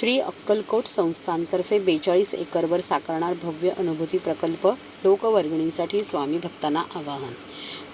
श्री अक्कलकोट संस्थांतर्फे बेचाळीस एकरवर साकारणार भव्य अनुभूती प्रकल्प लोकवर्गणीसाठी स्वामी भक्तांना आवाहन.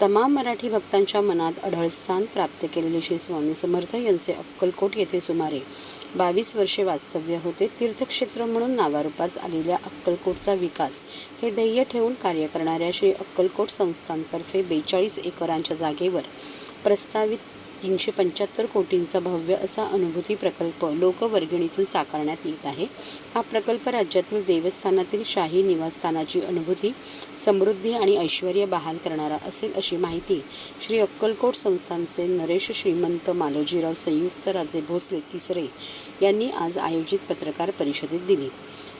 तमाम मराठी भक्तांच्या मनात अढळ स्थान प्राप्त केलेले श्री स्वामी समर्थ यांचे अक्कलकोट येथे सुमारे बावीस वर्षे वास्तव्य होते. तीर्थक्षेत्र म्हणून नावारूपास आलेल्या अक्कलकोटचा विकास हे ध्येय ठेवून कार्य करणाऱ्या श्री अक्कलकोट संस्थांतर्फे बेचाळीस एकरांच्या जागेवर प्रस्तावित तीनशे पंच्याहत्तर कोटींचा भव्य असा अनुभूती प्रकल्प लोकवर्गणीतून साकारण्यात येत आहे. हा प्रकल्प राज्यातील देवस्थानातील शाही निवासस्थानाची अनुभूती समृद्धी आणि ऐश्वर बहाल करणारा असेल अशी माहिती श्री अक्कलकोट संस्थानचे नरेश श्रीमंत मालोजीराव संयुक्त राजे भोसले तिसरे यांनी आज आयोजित पत्रकार परिषदेत दिली.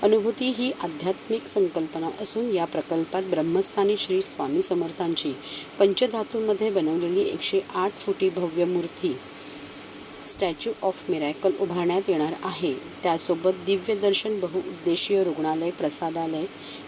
अनुभूती ही आध्यात्मिक संकल्पना असून या प्रकल्पात ब्रह्मस्थानी श्री स्वामी समर्थांची पंचधातूमध्ये बनवलेली एकशे आठ फुटी भव्य मूर्ती स्टॅच्यू ऑफ मिरॅकल उभारण्यात येणार आहे. त्यासोबत दिव्यदर्शन बहुउद्देशीय रुग्णालय प्रसादालय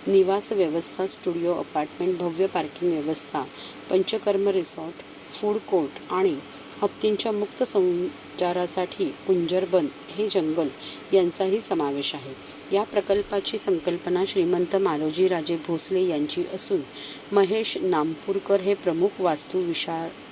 निवास व्यवस्था स्टुडिओ अपार्टमेंट भव्य पार्किंग व्यवस्था पंचकर्म रिसॉर्ट फूड कोर्ट आणि हत्तींच्या मुक्त संचारासाठी कुंजरबंद हे जंगल यांचाही समावेश आहे. या प्रकल्पाची संकल्पना श्रीमंत मालोजी राजे भोसले यांची असून महेश नामपूरकर हे प्रमुख वास्तू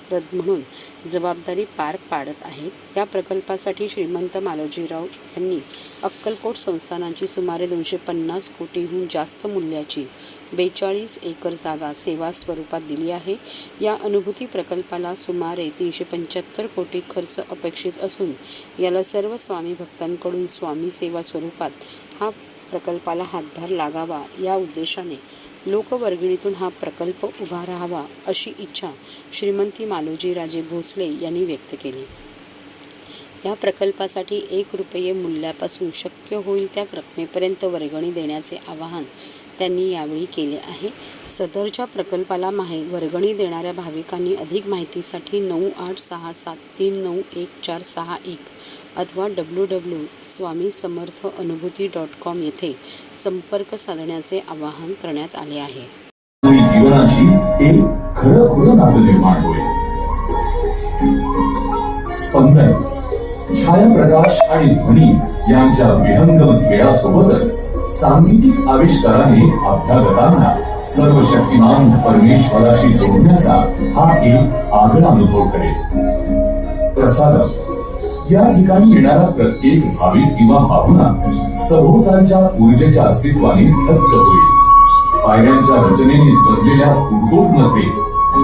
विशारद म्हणून जबाबदारी पार पाडत आहेत या प्रकल्पासाठी श्रीमंत मालोजीराव यांनी अक्कलकोट संस्थानांची सुमारे दोनशे पन्नास कोटीहून जास्त मूल्याची बेचाळीस एकर जागा सेवा स्वरूपात दिली आहे. या अनुभूती प्रकल्पाला सुमारे तीनशे पंच्याहत्तर कोटी खर्च अपेक्षित असून याला सर्व स्वामी भक्तांकडून स्वामी सेवा स्वरूपात हा प्रकल्पाला हातभार लागावा या उद्देशाने लोकवर्गणीतून हा प्रकल्प उभा राहावा अशी इच्छा श्रीमंती मालोजी राजे भोसले यांनी व्यक्त केली. या प्रकल्पासाठी एक रुपये मूल्यापासून शक्य होईल त्या रकमेपर्यंत वर्गणी देण्याचे आवाहन त्यांनी यावेळी केले आहे. सदरच्या प्रकल्पाला माहे वर्गणी देणाऱ्या भाविकांनी अधिक माहितीसाठी नऊ आठ सहा सात तीन नऊ एक चार सहा एक अथवा डब्ल्यू डब्ल्यू स्वामी समर्थ अनुभूती डॉट कॉम येथे संपर्क साधण्याचे आवाहन करण्यात आले आहे. जीवनाशी एक खरं खुलं नातं निर्माण होईल. स्पंदन छायाप्रकाश आणि ध्वनी यांच्या विहंगम खेळासोबतच सांगीतिक आविष्काराने अभ्यागतांना सर्व शक्तिमान परमेश्वराशी जोडण्याचा हा एक आगळा अनुभव करेल. प्रसारक त्या ठिकाणी येणारा प्रत्येक भाविक किंवा भावना सभोवतालच्या ऊर्जेच्या अस्तित्वाने थक्क होईल. पायऱ्यांच्या रचनेने सजलेल्या फुटकोटमध्ये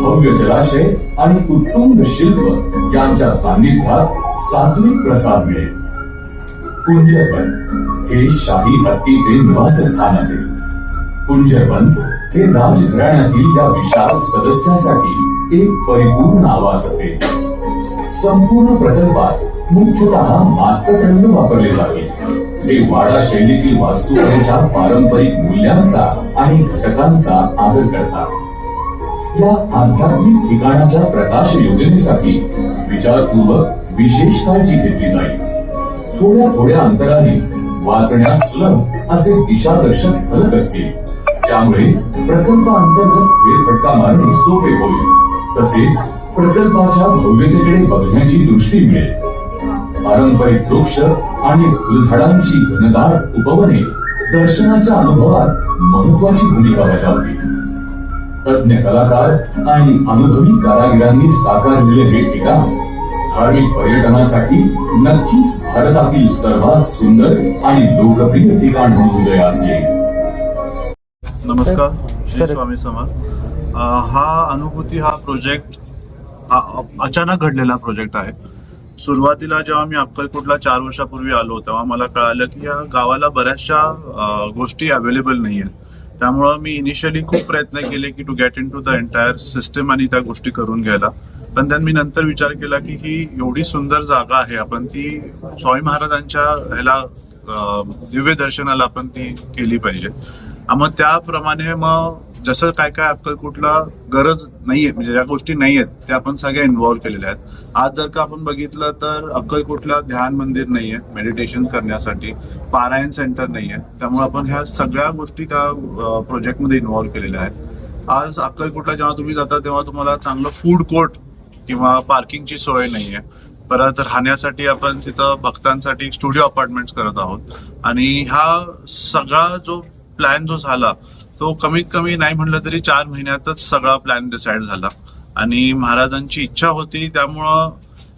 भव्य जलाशय आणि उत्तुंग शिल्प यांच्या सान्निध्यात सात्विक प्रसाद मिळेल. कुंजरवन हे शाही हत्तीचे निवासस्थान असेल. कुंजरवन हे राजघराण्यातील या विशाल सदस्यासाठी एक परिपूर्ण आवास असेल. संपूर्ण प्रकल्पात मुख्यतः मातृरंग वापरले जाते जे वाडा शैलीतील वास्तुकलेच्या पारंपरिक मूल्यांचा आणि घटकांचा आदर करतात. या आध्यात्मिक ठिकाणाच्या प्रकाश योजनेसाठी विचारपूर्वक विशेष काळजी घेतली जाईल. थोड्या थोड्या अंतराने वाचण्यास सुलभ असे दिशादर्शक फलक असतील त्यामुळे प्रकल्पाअंतर्गत फेरफटका मारणे सोपे होईल. तसेच प्रकल्पाच्या भव्यतेकडे बघण्याची दृष्टी मिळेल. पारंपरिक वृक्ष आणि फुलझाडांची घनदाट उपवने दर्शनाच्या अनुभवात महत्वाची भूमिका बजावतील तज्ञ कलाकार आणि अनुभवी कारागिरांनी साकारलेले हे ठिकाण धार्मिक पर्यटनासाठी नक्कीच भारतातील सर्वात सुंदर आणि लोकप्रिय ठिकाण म्हणून उदयास येईल नमस्कार श्री. स्वामी समर्थ. हा अनुभूती हा प्रोजेक्ट हा अचानक घडलेला प्रोजेक्ट आहे. सुरुवातीला जेव्हा मी अक्कलकोटला चार वर्षापूर्वी आलो तेव्हा मला कळालं की या गावाला बऱ्याचशा गोष्टी अवेलेबल नाही आहेत त्यामुळं मी इनिशियली खूप प्रयत्न केले की to get in to the entire system आणि त्या गोष्टी करून घ्यायला. पण त्यांनी मी नंतर विचार केला की ही एवढी सुंदर जागा आहे आपण ती स्वामी महाराजांच्या ह्याला दिव्य दर्शनाला आपण ती केली पाहिजे. मग त्याप्रमाणे मग जसं काय काय अक्कलकोटला गरज नाहीये म्हणजे ज्या गोष्टी नाही आहेत त्या आपण सगळ्या इन्व्हॉल्व्ह केलेल्या आहेत. आज जर का आपण बघितलं तर अक्कलकोटला ध्यान मंदिर नाहीये मेडिटेशन करण्यासाठी. पारायण सेंटर नाहीये. त्यामुळे आपण ह्या सगळ्या गोष्टी त्या प्रोजेक्टमध्ये इन्व्हॉल्व्ह केलेल्या आहेत. आज अक्कलकोटला जेव्हा तुम्ही जाता तेव्हा तुम्हाला चांगलं फूड कोर्ट किंवा पार्किंगची सोय नाहीये. परत राहण्यासाठी आपण तिथं भक्तांसाठी स्टुडिओ अपार्टमेंट्स करत आहोत. आणि हा सगळा जो प्लॅन जो झाला तो कमीत कमी नाही म्हणलं तरी चार महिन्यातच सगळा प्लॅन डिसाईड झाला. आणि महाराजांची इच्छा होती त्यामुळं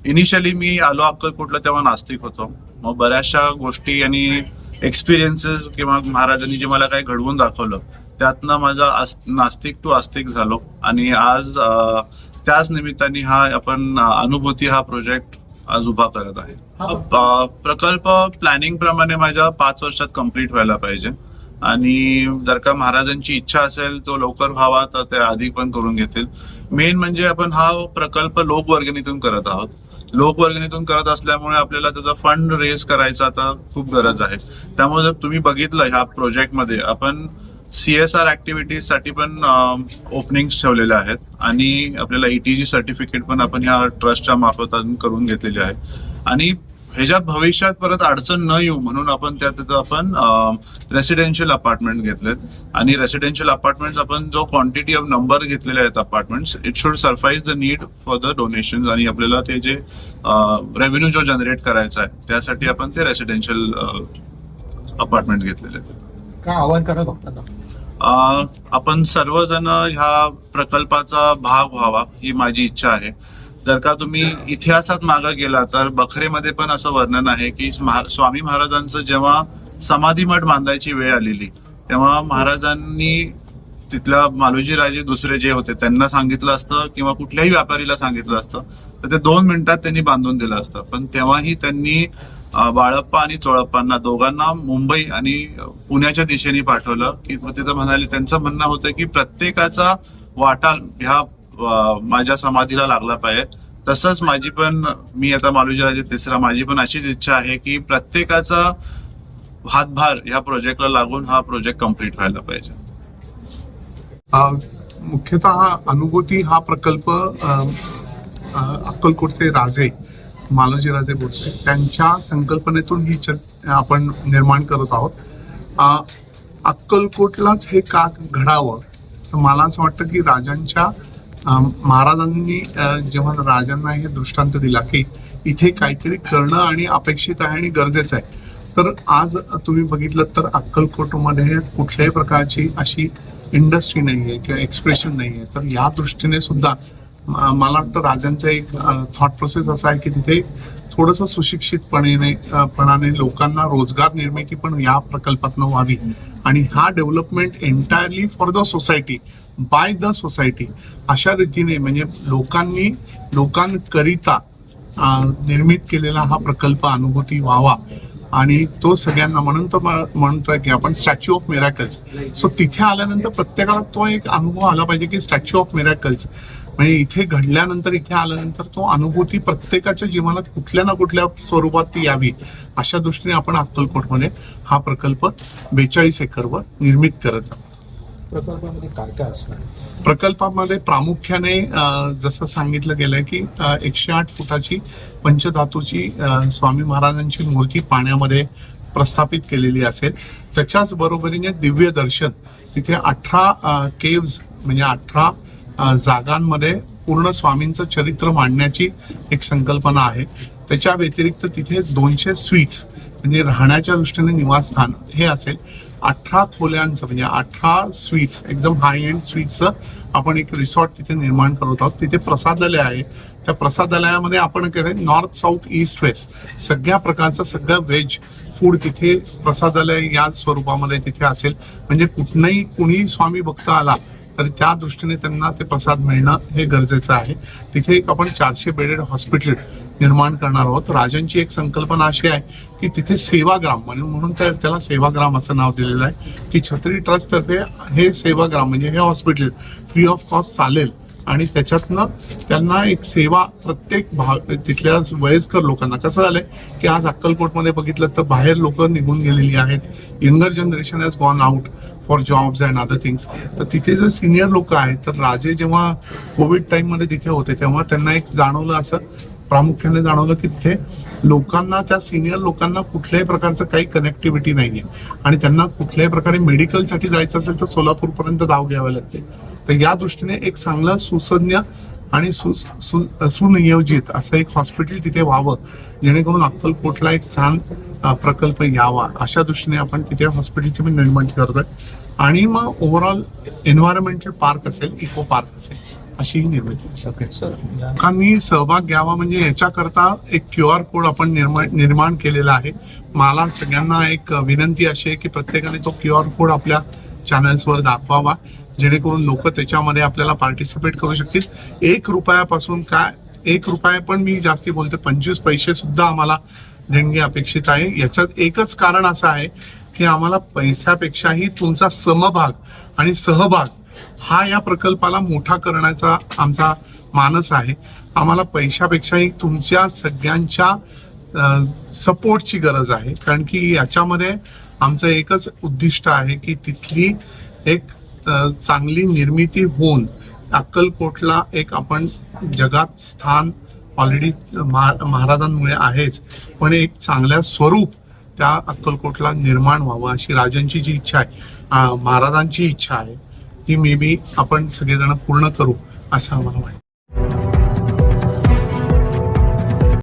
इनिशियली मी आलो अक्कलकोटला तेव्हा नास्तिक होतो. मग बऱ्याचशा गोष्टी आणि एक्सपिरियन्सेस किंवा महाराजांनी जे मला काही घडवून दाखवलं त्यातनं माझा आस- नास्तिक टू आस्तिक झालो. आणि आज त्याच निमित्ताने हा आपण अनुभूती हा प्रोजेक्ट आज उभा करत आहे. प्रकल्प प्लॅनिंग प्रमाणे माझ्या पाच वर्षात कंप्लीट व्हायला पाहिजे. आणि जर का महाराजांची इच्छा असेल तो लवकर व्हावा तर ते आधी पण करून घेतील. मेन म्हणजे आपण हा प्रकल्प लोकवर्गणीतून करत आहोत. लोकवर्गणीतून करत असल्यामुळे आपल्याला त्याचा फंड रेज करायचा आता खूप गरज आहे. त्यामुळे जर तुम्ही बघितलं ह्या प्रोजेक्टमध्ये आपण सीएसआर ऍक्टिव्हिटीजसाठी पण ओपनिंग्स ठेवलेल्या आहेत. आणि आपल्याला ईटीजी सर्टिफिकेट पण आपण ह्या ट्रस्टच्या मार्फत करून घेतलेली आहे. आणि ह्याच्या भविष्यात परत अडचण न येऊ म्हणून आपण त्या तिथं आपण रेसिडेन्शियल अपार्टमेंट घेतलेत. आणि रेसिडेन्शियल अपार्टमेंट आपण जो क्वांटिटी ऑफ नंबर घेतलेले आहेत apartments it should suffice the need for the donation आणि आपल्याला ते जे रेव्हेन्यू जो जनरेट करायचा आहे त्यासाठी आपण ते रेसिडेन्शियल अपार्टमेंट घेतलेले आहेत. काय आवाहन करा अ, आपण सर्वजण ह्या प्रकल्पाचा भाग व्हावा ही माझी इच्छा आहे. जर का तुम्ही इतिहासात मागे गेला तर बखरेमध्ये पण असं वर्णन आहे की महा- स्वामी महाराजांचं जेव्हा समाधी मठ बांधायची वेळ आलेली तेव्हा महाराजांनी तिथल्या मालोजी राजे दुसरे जे होते त्यांना सांगितलं असतं किंवा कुठल्याही व्यापारीला सांगितलं असतं तर ते दोन मिनिटात त्यांनी बांधून दिलं असतं. पण तेव्हाही त्यांनी बाळप्पा आणि चोळप्पांना दोघांना मुंबई आणि पुण्याच्या दिशेने पाठवलं की मग तिथं म्हणाले त्यांचं म्हणणं होतं की प्रत्येकाचा वाटा ह्या माझ्या समाधीला लागला पाहिजे. तसंच माझी पण मी आता मालोजी राजे तिसरा माझी पण अशीच इच्छा आहे की प्रत्येकाचा हातभार ह्या प्रोजेक्टला लागून हा प्रोजेक्ट कंप्लीट व्हायला पाहिजे. मुख्यतः अनुभूती हा प्रकल्प अक्कलकोटचे राजे मालोजी राजे भोसले त्यांच्या संकल्पनेतून ही आपण निर्माण करत आहोत. अक्कलकोटलाच हे का घडावं तर मला असं वाटतं की राजांच्या महाराजांनी जेव्हा राजांना हे दृष्टांत दिला की इथे काहीतरी करणं आणि अपेक्षित आहे आणि गरजेचं आहे तर आज तुम्ही बघितलं तर अक्कलकोटमध्ये कुठल्याही प्रकारची अशी इंडस्ट्री नाही आहे किंवा एक्सप्रेशन नाही आहे. तर या दृष्टीने सुद्धा मला वाटतं राजांचा एक थॉट प्रोसेस असा आहे की तिथे थोडस सुशिक्षितपणे पणाने लोकांना रोजगार निर्मिती पण या प्रकल्पातनं व्हावी. आणि हा development entirely for the society by the society अशा रीतीने म्हणजे लोकांनी लोकांकरिता निर्मित केलेला हा प्रकल्प अनुभूती व्हावा. आणि तो सगळ्यांना म्हणून तो म- म्हणतोय की आपण स्टॅच्यू ऑफ मिरॅकल्स सो तिथे आल्यानंतर प्रत्येकाला तो एक अनुभव आला पाहिजे की स्टॅच्यू ऑफ मिरॅकल्स म्हणजे इथे घडल्यानंतर इथे आल्यानंतर तो अनुभूती प्रत्येकाच्या जीवनात कुठल्या ना कुठल्या स्वरूपात ती यावी अशा दृष्टीने आपण अक्कलकोटमध्ये हा प्रकल्प बेचाळीस एकरवर निर्मित करत आहोत. प्रकल्पामध्ये काय काय असणार? प्रकल्पामध्ये प्रामुख्याने जसं सांगितलं गेलंय की एकशे आठ फुटाची पंचधातूची स्वामी महाराजांची मूर्ती पाण्यामध्ये प्रस्थापित केलेली असेल. त्याच्याच बरोबरीने दिव्य दर्शन तिथे अठरा केव्ज म्हणजे अठरा जागांमध्ये पूर्ण स्वामींचं चरित्र मांडण्याची एक संकल्पना आहे. त्याच्या व्यतिरिक्त तिथे दोनशे स्वीट्स म्हणजे राहण्याच्या दृष्टीने निवासस्थान हे असेल. अठरा खोल्यांचं म्हणजे अठरा स्वीट्स एकदम हाय एंड स्वीट्सचं आपण एक रिसॉर्ट तिथे निर्माण करत आहोत. तिथे प्रसादालय आहे. त्या प्रसादालयामध्ये आपण केलं नॉर्थ साऊथ ईस्ट वेस्ट सगळ्या प्रकारचं सगळं व्हेज फूड तिथे प्रसादालय या स्वरूपामध्ये तिथे असेल. म्हणजे कुठनंही कुणी स्वामी भक्त आला तर त्या दृष्टीने त्यांना ते प्रसाद मिळणं हे गरजेचं आहे. तिथे एक आपण चारशे बेडेड हॉस्पिटल निर्माण करणार आहोत. राजांची एक संकल्पना अशी आहे की तिथे सेवाग्राम म्हणून म्हणून त्याला सेवाग्राम असं नाव दिलेलं आहे. की छत्री ट्रस्टतर्फे हे सेवाग्राम म्हणजे हे हॉस्पिटल फ्री ऑफ कॉस्ट चालेल. आणि त्याच्यातनं त्यांना एक सेवा प्रत्येक भाग तिथल्या वयस्कर लोकांना. कसं झालंय की आज अक्कलकोटमध्ये बघितलं तर बाहेर लोक निघून गेलेली आहेत. Younger generation has gone out for jobs and other things तर तिथे जर सिनियर लोक आहेत तर राजे जेव्हा कोविड टाईममध्ये तिथे होते तेव्हा त्यांना एक जाणवलं असं प्रामुख्याने जाणवलं की तिथे लोकांना त्या सिनियर लोकांना कुठल्याही प्रकारचं काही कनेक्टिव्हिटी नाहीये. आणि त्यांना कुठल्याही प्रकारे मेडिकलसाठी जायचं असेल तर सोलापूरपर्यंत धाव घ्यावी लागते. तर या दृष्टीने एक चांगलं सुसज्ञ आणि सु, सु, सुनियोजित असं एक हॉस्पिटल तिथे व्हावं जेणेकरून अक्कलकोटला एक छान प्रकल्प यावा अशा दृष्टीने आपण तिथे हॉस्पिटलची पण निर्माण करतोय. आणि मग ओव्हरऑल एन्व्हायरमेंटल पार्क असेल इको पार्क असेल अशी ही निर्मिती लोकांनी सहभाग घ्यावा म्हणजे याच्याकरता एक क्यू आर कोड आपण निर्माण निर्माण केलेला आहे. मला सगळ्यांना एक विनंती अशी आहे की प्रत्येकाने तो क्यू आर कोड आपल्या चॅनल्सवर दाखवावा जेणेकरून लोक त्याच्यामध्ये आपल्याला पार्टिसिपेट करू शकतील. एक रुपयापासून काय एक रुपया पण मी जास्ती बोलते पंचवीस पैसे सुद्धा आम्हाला देणगी अपेक्षित आहे. याच्यात एकच कारण असं आहे की आम्हाला पैशापेक्षाही तुमचा समभाग आणि सहभाग हा या प्रकल्पाला मोठा करण्याचा आमचा मानस आहे. आम्हाला पैशापेक्षाही तुमच्या सगळ्यांच्या सपोर्टची गरज आहे. कारण की याच्यामध्ये आमचं एकच उद्दिष्ट आहे की तिथली एक चांगली निर्मिती होऊन अक्कलकोटला एक आपण जगात स्थान ऑलरेडी महाराजांमुळे आहेच. पण एक चांगल्या स्वरूप त्या अक्कलकोटला निर्माण व्हावं अशी राजांची जी इच्छा आहे. महाराजांची इच्छा आहे. ती मे बी आपण सगळेजण पूर्ण करू असं आम्हाला वाटतं.